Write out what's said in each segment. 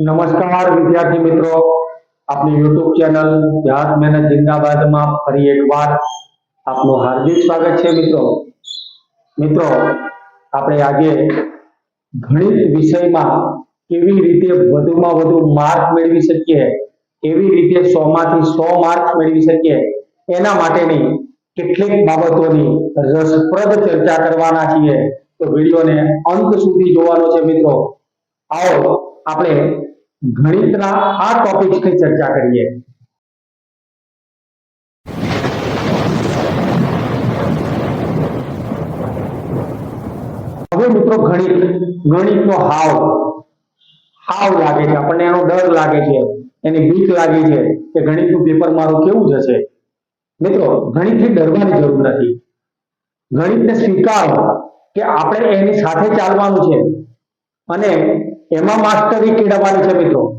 નમસ્કાર વિદ્યાર્થી મિત્રો. આપની યુટ્યુબ ચેનલ જાત મહેનત જિંદાબાદમાં ફરી એકવાર આપનું હાર્દિક સ્વાગત છે મિત્રો. મિત્રો, આપણે આજે ગણિત વિષયમાં કેવી રીતે વધુમાં વધુ માર્ક મેળવી શકીએ, કેવી રીતે સો માંથી સો માર્ક મેળવી શકીએ, એના માટેની કેટલીક બાબતોની રસપ્રદ ચર્ચા કરવાના છીએ. તો વિડીયોને અંત સુધી જોવાનો છે મિત્રો. આવો, આપણે ગણિતના આ ટોપિક્સની ચર્ચા કરીએ. હવે મિત્રો ગણિત, ગણિતનો હાવ. હાવ લાગે છે, આપણને એનો ડર લાગે છે, એની બીક લાગે છે કે ગણિતનું પેપર મારું કેવું જશે. મિત્રો, ગણિતથી ડરવાની જરૂર નથી. ગણિતને સ્વીકારો કે આપણે એની સાથે ચાલવાનું છે. અને એમાં માસ્ટરી કેળવવાની છે મિત્રો.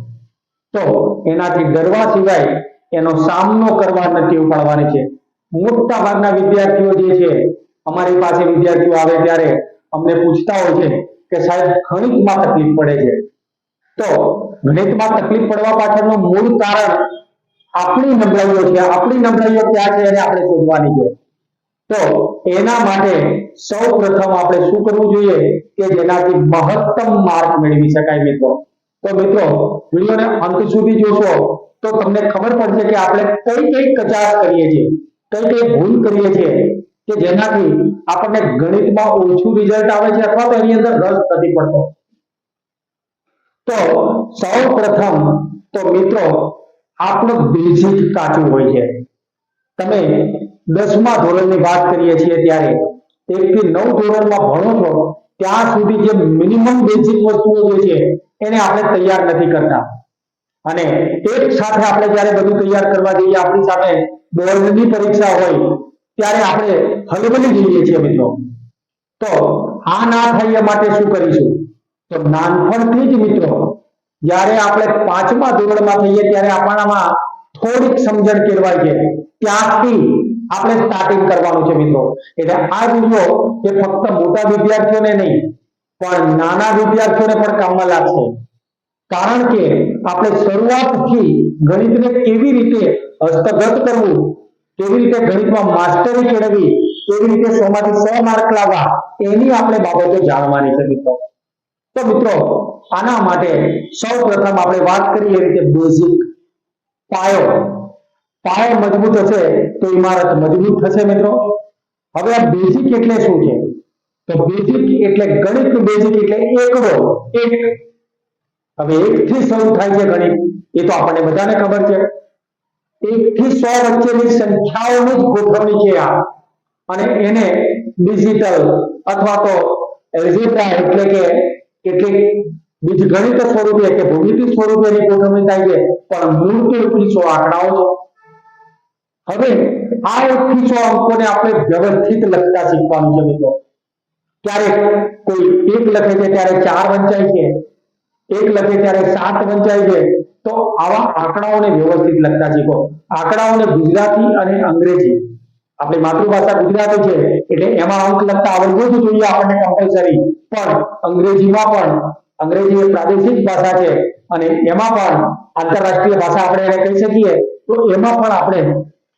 તો એનાથી ડરવા સિવાય એનો સામનો કરવા નથી ઉપાડવાની છે. મોટા ભાગના વિદ્યાર્થીઓ જે છે, અમારી પાસે વિદ્યાર્થીઓ આવે ત્યારે અમને પૂછતા હોય છે કે સાહેબ, ગણિતમાં તકલીફ પડે છે. તો ગણિતમાં તકલીફ પડવા પાછળનું મૂળ કારણ આપણી નબળાઈઓ છે. આપણી નબળાઈઓ ક્યાં છે એને આપણે શોધવાની છે. તો એના માટે સૌ પ્રથમ આપણે શું કરવું જોઈએ કે જેનાથી મહત્તમ માર્ક મેળવી શકાય મિત્રો. તો મિત્રો, વિડીયોને અંત સુધી જોશો તો તમને ખબર પડશે કે આપણે કઈ કઈ કચાશ કરીએ છીએ, કઈ કઈ ભૂલ કરીએ છીએ કે જેનાથી આપણને ગણિતમાં ઓછું રિઝલ્ટ આવે છે અથવા તો એની અંદર રસ નથી પડતો. તો સૌ પ્રથમ તો મિત્રો, આપણું બેઝિક કાચું હોય છે. તમે દસમા ધોરણની વાત કરીએ છીએ ત્યારે એક થી નવ ધોરણમાં ભણો છો, ત્યાં સુધી જે મિનિમમ બેઝિક વસ્તુઓ જે છે, એને આપણે તૈયાર નથી કરતા. અને એક સાથે આપણે જ્યારે બધું તૈયાર કરવા જઈએ, આપણી સામે બોર્ડની પરીક્ષા હોય, ત્યારે આપણે હલબલી જઈએ છીએ મિત્રો. તો આ ના થાય માટે શું કરીશું? તો નાનપણથી જ મિત્રો, જ્યારે આપણે પાંચમા ધોરણમાં થઈએ, ત્યારે આપણામાં થોડીક સમજણ કેળવાય છે. ત્યાંથી આપણે સ્ટાર્ટિંગ કરવાનું છે મિત્રો. એટલે આ વીડિયો એ ફક્ત મોટા વિદ્યાર્થીઓને નહીં, પણ નાના વિદ્યાર્થીઓને પણ કામમાં લાગશે. કારણ કે આપણે શરૂઆતથી ગણિતને કેવી રીતે હસ્તગત કરવું, કેવી રીતે ગણિતમાં માસ્ટરી કેળવવી, કેવી રીતે સો માંથી સો માર્ક લાવવા, એની આપણે બાબતો જાણવાની છે મિત્રો. તો મિત્રો, આના માટે સૌ પ્રથમ આપણે વાત કરીએ રીતે બેઝિક પાયો. પાયો મજબૂત હશે તો ઇમારત મજબૂત થશે મિત્રો. હવે આ બેઝિક એટલે શું છે? તો બેઝિક એટલે ગણિત બેઝિક એટલે એકડો, એક. હવે એક થી શરૂ થાય છે ગણિત. એ તો આપણને બધાને ખબર છે. એક થી સો વચ્ચેની સંખ્યાઓની જ ગોઠવણી છે આ. અને એને ડિજિટલ અથવા તો એલ્જેબ્રા એટલે કે કેટલીક બીજગણિત સ્વરૂપે કે ભૂમિતિ સ્વરૂપે એની ગોઠવણી થાય છે. પણ મૂળ તો એકથી સો આંકડાઓ છે. હવે આ એકથી સો અંકોને આપણે વ્યવસ્થિત લખતા શીખવાનું છે મિત્રો ક્યારેક કોઈ એક લખે છે ત્યારે ચાર વંચાય છે, એક લખે ત્યારે સાત વંચાય છે, તો આવા આંકડાઓને વ્યવસ્થિત લખતા શીખો. આંકડાઓને ગુજરાતી અને અંગ્રેજી. આપણી માતૃભાષા ગુજરાતી છે, એટલે એમાં અંક લખતા આવડવું જ જોઈએ આપણને કમ્પલસરી પણ અંગ્રેજીમાં પણ, અંગ્રેજી એ પ્રાદેશિક ભાષા છે, અને એમાં પણ આંતરરાષ્ટ્રીય ભાષા આપણે એને કહી શકીએ, તો એમાં પણ આપણે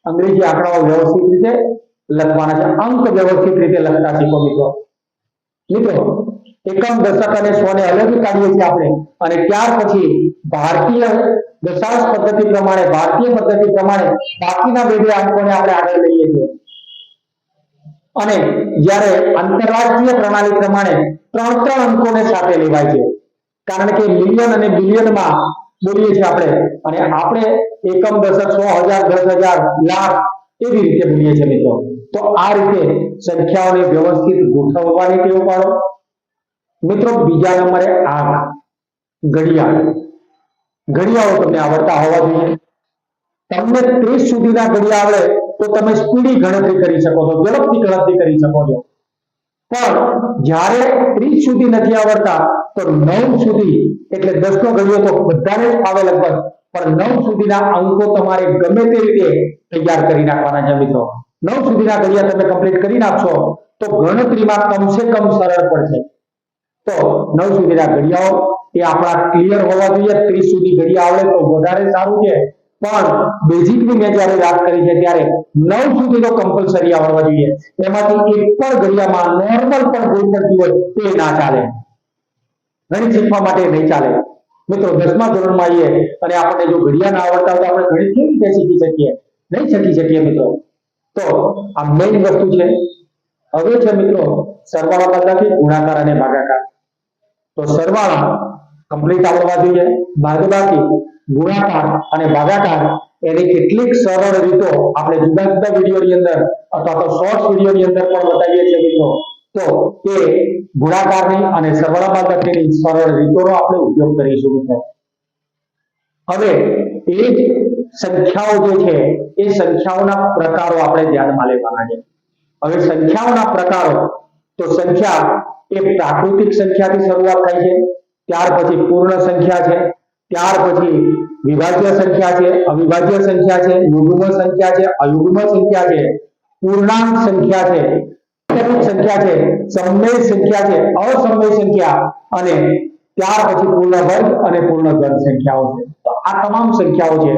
અંગ્રેજી આંકડાઓ વ્યવસ્થિત રીતે લખવાના છે. અંક વ્યવસ્થિત રીતે લખતા શીખો મિત્રો. મિત્રો, એકમ દશક અને સો ને અલગ કાઢીએ છીએ આપણે. અને ત્યાર પછી ભારતીય દશાંશ પદ્ધતિ પ્રમાણે, ભારતીય પદ્ધતિ પ્રમાણે બાકીના બે બે અંકોને આપણે આગળ લઈએ છીએ. અને જ્યારે આંતરરાષ્ટ્રીય પ્રણાલી પ્રમાણે ત્રણ ત્રણ અંકોને સાથે લેવાય છે. કારણ કે મિલિયન અને બિલિયનમાં બોલીએ છીએ આપણે. અને આપણે એકમ, દશક, સો હજાર, દસ હજાર, લાખ એવી રીતે બોલીએ છીએ મિત્રો. તો આ રીતે સંખ્યાઓને વ્યવસ્થિત ગોઠવવાની ટેવ પાડો. મિત્રો, બીજા નંબરે આંખ ઘડિયાળ. ઘડિયાળો તમને આવડતા હોવા જોઈએ. તમને ત્રીસ સુધીના ઘડિયાળ આવડે તો તમે સ્પીડી ગણતરી કરી શકો છો, ઝડપથી ગણતરી કરી શકો છો. પણ જ્યારે ત્રીસ સુધી નથી આવડતા, તો નવ સુધી, એટલે દસ નો ઘડિયો તો બધાને જ આવે લગભગ. પણ નવ સુધીના અંકો તમારે ગમે તે રીતે તૈયાર કરી નાખવાના છે મિત્રો. નવ સુધીના ઘડિયા તમે કમ્પ્લીટ કરી નાખશો, તો ગણતરીમાં કમસે કમ સરળ પડશે. તો નવ સુધીના ઘડિયાઓ એ આપણા ક્લિયર હોવા જોઈએ. ત્રીસ સુધી ઘડિયા આવડે તો વધારે સારું છે. પણ બેઝિકની મેં જ્યારે વાત કરી છે ત્યારે નવ સુધી તો કમ્પલસરી આવડવા જોઈએ. એમાંથી એક પણ ઘડિયામાં નોર્મલ પણ ભૂલ પડતી હોય તે ના ચાલે. ગણિત શીખવા માટે નહીં ચાલે. મિત્રો, દસમા ધોરણમાં આવીએ અને આપણને જો ઘડિયા ના આવડતા હોય તો આપણે ગણિત કેવી રીતે શીખી શકીએ? નહીં શીખી શકીએ મિત્રો. તો આ મેઇન વસ્તુ છે. હવે છે મિત્રો, સરવાળા બાદબાકી ગુણાકાર અને ભાગાકાર. તો સરવાળા કમ્પ્લીટ આવડવા જોઈએ. બાદબાકી ગુણાકાર અને ભાગાકાર એની કેટલીક સરળ રીતો આપણે જુદા જુદા વિડીયોની અંદર અથવા તો શોર્ટ વિડીયોની અંદર પણ બતાવીએ છીએ મિત્રો. તો એ ગુણાકારની અને સરવાળા બાદબાકીની સરળ રીતોનો આપણે ઉપયોગ કરીશું મિત્રો. હવે એ સંખ્યાઓ જે છે, એ સંખ્યાઓના પ્રકારો આપણે ધ્યાનમાં લેવાના છે. હવે સંખ્યાઓના પ્રકારો, તો સંખ્યા એ પ્રાકૃતિક સંખ્યાથી શરૂઆત થાય છે. ત્યાર પછી પૂર્ણ સંખ્યા છે. ત્યાર પછી વિભાજ્ય સંખ્યા છે, અવિભાજ્ય સંખ્યા છે, યુગ્મ સંખ્યા છે, અયુગ્મ સંખ્યા છે, પૂર્ણાંક સંખ્યા છે સંખ્યા છે, સમય સંખ્યા છે, અસમય સંખ્યા અને ત્યાર પછી પૂર્ણ વર્ગ અને પૂર્ણ ઘન સંખ્યાઓ છે. તો આ તમામ સંખ્યાઓ છે.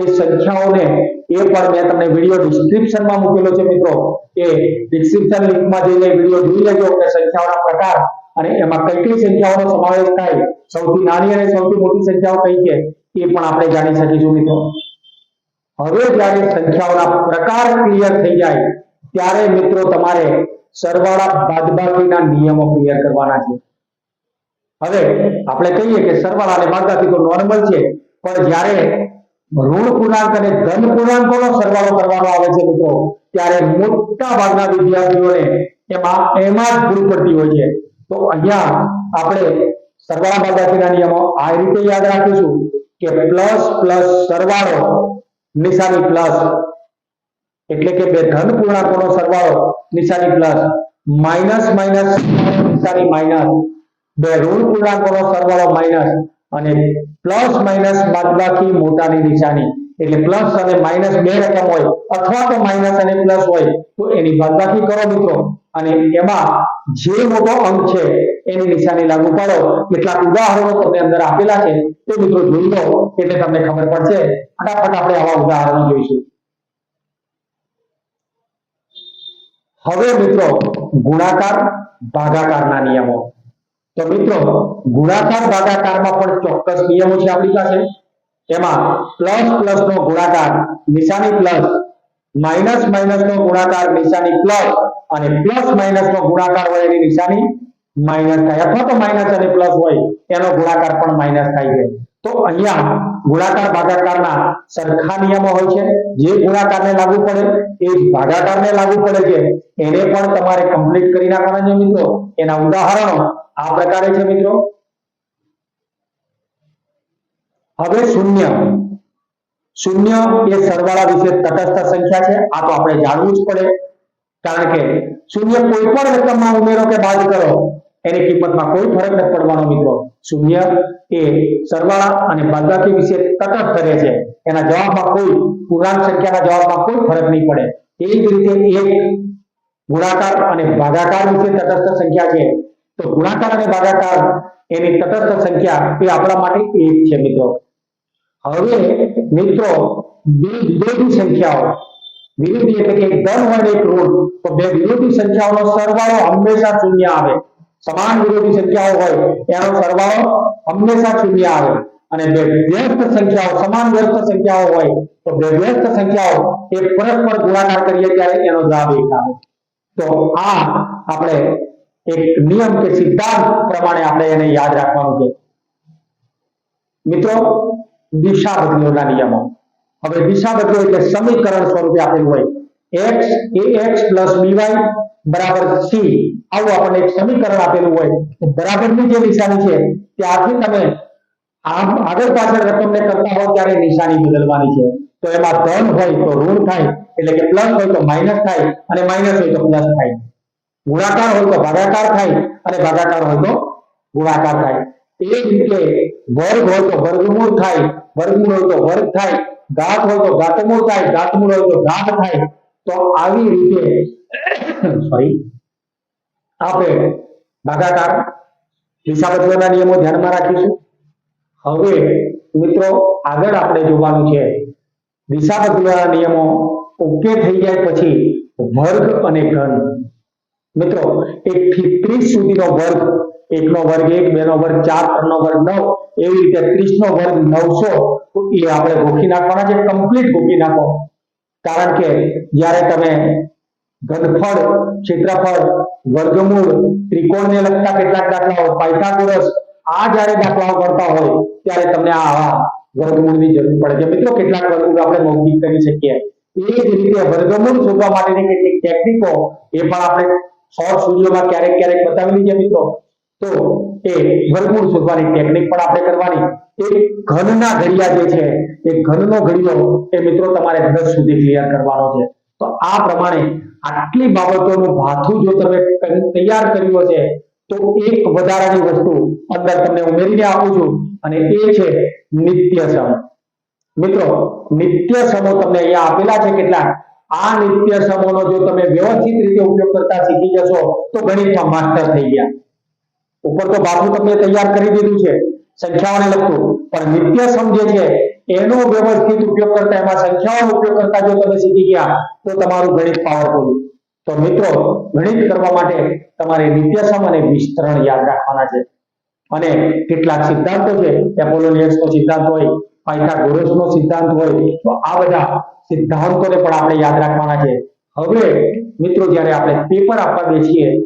એ સંખ્યાઓને એ પણ મેં તમને વીડિયો ડિસ્ક્રિપ્શનમાં મૂકેલો છે મિત્રો. એ ડિસ્ક્રિપ્શન લિંકમાં જઈને વીડિયો જોઈ લેજો. કે સંખ્યાઓના પ્રકાર અને એમાં કઈ કઈ સંખ્યાઓનો સમાવેશ થાય? સૌથી નાની અને સૌથી મોટી સંખ્યાઓ કઈ છે? એ પણ આપણે જાણી શકીશું મિત્રો. હવે જ્યારે સંખ્યાઓના પ્રકાર ક્લિયર થઈ જાય, ત્યારે મિત્રો તમારે સરવાળા બાદબાકીના નિયમો ક્લિયર કરવાના છે. હવે આપણે કહીએ કે સરવાળા અને બાદબાકી તો નોર્મલ છે, પણ જ્યારે ઋણ પૂર્ણાંક અને ધન પૂર્ણાંકોનો સરવાળો કરવાનો આવે છે મિત્રો, ત્યારે મોટા ભાગના વિદ્યાર્થીઓને એમાં એમાં જ ભૂલ પડતી હોય છે. તો અહીંયા આપણે સરવાળા બાદબાકીના નિયમો આ રીતે યાદ રાખીશું કે પ્લસ પ્લસ સરવાળો, નિશાની પ્લસ એટલે કે બે ધન પૂર્ણાંકોનો સરવાળો, નિશાની પ્લસ માઇનસ માઇનસ, નિશાની માઇનસ, બે ઋણ પૂર્ણાંકોનો સરવાળો માઇનસ અને પ્લસ માઇનસ બાદબાકી મોટાની નિશાની. એટલે પ્લસ અને માઇનસ બે રકમ હોય અથવા તો માઇનસ અને પ્લસ હોય, તો એની બાદબાકી કરો મિત્રો. અને એમાં જે મોટો અંક છે, એની નિશાની લાગુ પાડો. કેટલાક ઉદાહરણો તમને અંદર આપેલા છે, તે મિત્રો જોઈ લો, એટલે તમને ખબર પડશે. ફટાફટ આપણે આવા ઉદાહરણો જોઈશું. હવે મિત્રો, ગુણાકાર, ભાગાકારના નિયમો. તો મિત્રો, ગુણાકાર, ભાગાકારમાં પણ ચોક્કસ નિયમો છે આપણી પાસે. એમાં પ્લસ પ્લસ નો ગુણાકાર, નિશાની પ્લસ માઇનસ માઇનસ નો ગુણાકાર, નિશાની પ્લસ અને પ્લસ માઇનસ નો ગુણાકાર હોય એની નિશાની માઇનસ થાય. અથવા તો માઇનસ અને પ્લસ હોય, એનો ગુણાકાર પણ માઇનસ થાય છે. તો અહીંયા ગુણાકાર ભાગાકારના સરખા નિયમો હોય છે. જે ગુણાકારને લાગુ પડે, એ જ ભાગાકારને લાગુ પડે છે. એને પણ તમારે કમ્પ્લીટ કરી નાખવાના છે મિત્રો. એના ઉદાહરણો આ પ્રકારે છે મિત્રો. હવે શૂન્ય. શૂન્ય એ સરવાળા વિશે તટસ્થ સંખ્યા છે. આ તો આપણે જાણવું જ પડે. કારણ કે શૂન્ય કોઈ પણ રકમમાં ઉમેરો કે બાદ કરો, એની કિંમતમાં કોઈ ફરક નથી પડવાનો મિત્રો. શૂન્ય એ સરવાળા અને બાદબાકી વિશે તટસ્થ રહે છે. એના જવાબમાં કોઈ પૂર્ણાંક સંખ્યાના જવાબમાં કોઈ ફરક નહીં પડે. એ જ રીતે એક ગુણાકાર અને ભાગાકાર વિશે તટસ્થ સંખ્યા છે. તો ગુણાકાર અને ભાગાકાર એની તટસ્થ સંખ્યા એ આપણા માટે એક છે મિત્રો. હવે મિત્રો વિરોધી સંખ્યાઓ. વિરોધી એટલે કે ધન હોય એક ઋણ તો બે વિરોધી સંખ્યાઓનો સરવાળો હંમેશા શૂન્ય આવે. સમાન વિરોધી સંખ્યાઓ હોય, એનો સરવાળો હંમેશા શૂન્ય આવે. અને બે વ્યસ્ત સંખ્યાઓ, સમાન વ્યસ્ત સંખ્યાઓ હોય, તો બે વ્યસ્ત સંખ્યાઓ એ પરસ્પર ગુણાકાર કરીએ ત્યારે એનો જવાબ એક આવે. તો આ આપણે એક નિયમ કે સિદ્ધાંત પ્રમાણે આપણે એને યાદ રાખવાનું છે. મિત્રો દિશા બદલીઓના નિયમો. હવે દિશા બદલો એટલે સમીકરણ સ્વરૂપે આપેલું હોય. X a x plus b y બરાબર સી આવું આપણને એક સમીકરણ આપેલું હોય. બરાબરની જે નિશાની છે ત્યાંથી તમે આગળ પાછળ રકમને કરતા હો ત્યારે નિશાની બદલવાની છે. તો એમાં ધન હોય તો ઋણ થાય, એટલે કે પ્લસ હોય તો માઇનસ થાય, અને માઇનસ હોય તો પ્લસ થાય. ગુણાકાર હોય તો ભાગાકાર થાય, અને ભાગાકાર હોય તો ગુણાકાર થાય. એ જ રીતે વર્ગ હોય તો વર્ગમૂળ થાય વર્ગમૂળ હોય તો વર્ગ થાય ઘાત હોય તો ઘાતમૂળ થાય ઘાતમૂળ હોય તો ઘાત થાય તો આવી રીતે સોરી આપણે ભાગાકાર હિસાબત્વના નિયમો ધ્યાનમાં રાખીશું હવે મિત્રો આગળ આપણે જોવાનું છે દિશાબત્વના નિયમો ઓકે થઈ જાય પછી વર્ગ અને ઘન મિત્રો એક થી ત્રીસ સુધીનો વર્ગ એકનો વર્ગ એક બે નો વર્ગ ચાર, ત્રણનો વર્ગ નવ, એવી રીતે ત્રીસ નો વર્ગ નવસો. એ આપણે ગોખી નાખવાના છે કમ્પ્લીટ ગોખી નાખો. કારણ કે જ્યારે તમે ઘનફળ, ક્ષેત્રફળ, વર્ગમૂળ, ત્રિકોણને લગતા કેટલાક દાખલાઓ, પાયથાગોરસ, આ જ્યારે દાખલાઓ કરતા હોય, ત્યારે તમને આ આવા વર્ગમૂળની જરૂર પડે છે. મિત્રો, કેટલાક વર્ગમૂળ આપણે મૌખિક કરી શકીએ. એ જ રીતે વર્ગમૂળ શોધવા માટેની કેટલીક ટેકનિકો એ પણ આપણે શોર્ટ સૂર્યોમાં ક્યારેક ક્યારેક બતાવેલી છે મિત્રો. તો એ વર્ગમૂળ શોધવાની ટેકનિક પણ આપણે કરવાની. એક ઘનના ઘડિયા જે છે, એ ઘનનો ઘડિયો એ મિત્રો તમારે દસ સુધી ક્લિયર કરવાનો છે. તો આ પ્રમાણે આટલી બાબતોનું ભાથું જો તમે તૈયાર કર્યું હશે, તો એક વધારાની વસ્તુ અંદર તમને ઉમેરીને આપું છું, અને એ છે નિત્ય સમ મિત્રો, નિત્ય સમો તમને અહીંયા આપેલા છે કેટલાક. આ નિત્ય સમોનો જો તમે વ્યવસ્થિત રીતે ઉપયોગ કરતા શીખી જશો, તો ગણિતમાં માસ્ટર થઈ ગયા. ઉપર તો બાપુ તમને તૈયાર કરી દીધું છે, સંખ્યાઓને લગતું. પણ નિત્ય સમજે છે, એનો વ્યવસ્થિત ઉપયોગ કરતા, એમાં સંખ્યાઓનો ઉપયોગ કરતા જો તમે શીખી ગયા, તો તમારું ગણિત પાવરફુલ તો મિત્રો, ગણિત કરવા માટે તમારે નિત્ય સમ અને વિસ્તરણ યાદ રાખવાના છે. અને કેટલાક સિદ્ધાંતો છે, એપોલોનિયસ નો સિદ્ધાંત હોય પાયથાગોરસ નો સિદ્ધાંત હોય, તો આ બધા સિદ્ધાંતોને પણ આપણે યાદ રાખવાના છે. હવે મિત્રો, જ્યારે આપણે પેપર આપવા બેસીએ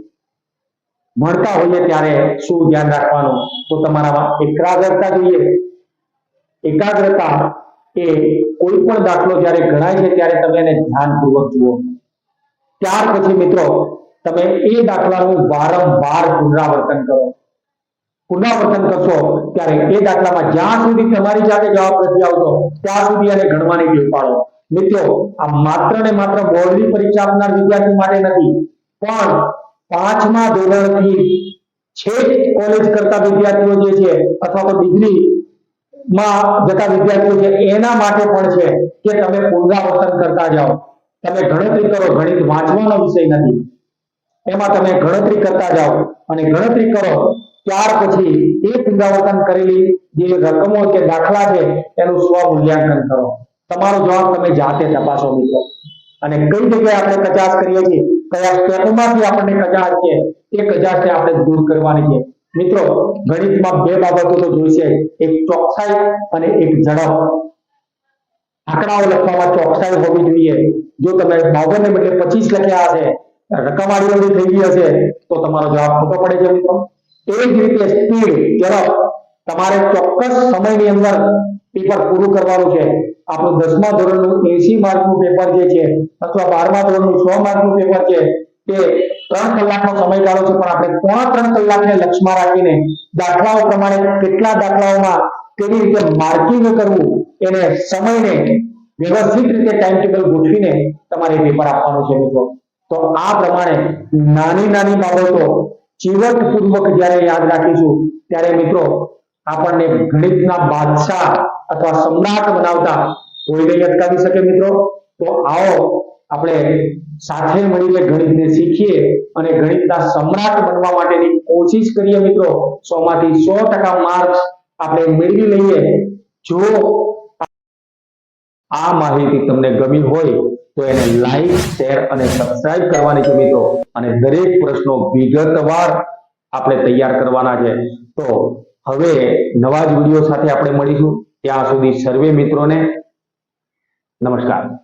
ભણતા હોઈએ ત્યારે શું ધ્યાન રાખવાનું? તો તમારામાં એકાગ્રતા જોઈએ. એકાગ્રતા એ કોઈ પણ દાખલો જ્યારે ગણાય છે ત્યારે તમે એને ધ્યાનપૂર્વક જુઓ. ત્યાર પછી મિત્રો, તમે એ દાખલાનું વારંવાર પુનરાવર્તન કરો. પુનરાવર્તન કરશો ત્યારે એ દાખલામાં જ્યાં સુધી તમારી જાતે જવાબ નથી આવતો, ત્યાં સુધી એને ગણવાની ટેવ પાડો. મિત્રો, આ માત્ર ને માત્ર બોર્ડની પરીક્ષા આપનાર વિદ્યાર્થી માટે નથી, પણ પાંચમા ધોરણથી છેક કોલેજ કરતા વિદ્યાર્થીઓ જે છે, અથવા તો ડિગ્રી માં જતા વિદ્યાર્થીઓ છે, એના માટે પણ છે કે તમે પુનરાવર્તન કરતા જાઓ. તમે ગણતરી કરો, ગણિત વાંચવાનો વિષય નથી. એમાં તમે ગણતરી કરતા જાઓ અને ગણતરી કરો, ત્યાર પછી એ પુનરાવર્તન કરેલી જે રકમો કે દાખલા છે, એનું સ્વ મૂલ્યાંકન કરો. તમારો જવાબ તમે જાતે તપાસો, મિત્રો. અને કઈ જગ્યાએ આપણે કચાશ કરીએ છીએ? કયા સ્ટેપમાંથી આપણને કચાશ છે, એ કચાશને આપણે દૂર કરવાની છે. મિત્રો, ગણિતમાં બે બાબતો તો જોઈશે એક ચોકસાઈ અને એક ઝડપ. આંકડાઓ લખવામાં ચોકસાઈ હોવી જોઈએ. જો તમે બાવન ને બદલે પચીસ લખ્યા હશે રકમ આડી થઈ ગઈ હશે, તો તમારો જવાબ ખોટો પડે છે, મિત્રો. એ જ રીતે સ્પીડ, ઝડપ. તમારે ચોક્કસ સમયની અંદર પેપર પૂરું કરવાનું છે. આપણું દસમા ધોરણનું એસી માર્કનું પેપર જે છે, અથવા બારમા ધોરણનું સો માર્કનું પેપર છે, તે ત્રણ કલાકનો સમયગાળો છે, પણ આપણે પોણા ત્રણ કલાકને લક્ષમાં રાખીને દાખલાઓ પ્રમાણે કેટલા દાખલાઓમાં કેવી રીતે માર્કિંગ કરવું, એને સમયને વ્યવસ્થિત રીતે ટાઈમ ટેબલ ગોઠવીને તમારે પેપર આપવાનું છે મિત્રો. તો આ પ્રમાણે નાની નાની બાબતો ચીવટપૂર્વક જ્યારે યાદ રાખીશું, ત્યારે મિત્રો આપણને ગણિતના બાદશાહ અથવા સમ્રાટ બનાવતા કોઈને અટકાવી શકે મિત્રો? તો આવો આપણે સાથે મળીને ગણિતને શીખીએ અને ગણિતના સમ્રાટ બનવા માટેની કોશિશ કરીએ મિત્રો. સો માંથી સો ટકા માર્ક્સ આપણે મેળવી લઈએ. જો આ માહિતી તમને ગમી હોય, તો એને લાઈક શેર અને સબસ્ક્રાઇબ કરવાની છે મિત્રો. અને દરેક પ્રશ્નો વિગતવાર આપણે તૈયાર કરવાના છે. તો હવે નવા જ વીડિયો સાથે આપણે મળીશું. ત્યાં સુધી સર્વે મિત્રોને નમસ્કાર.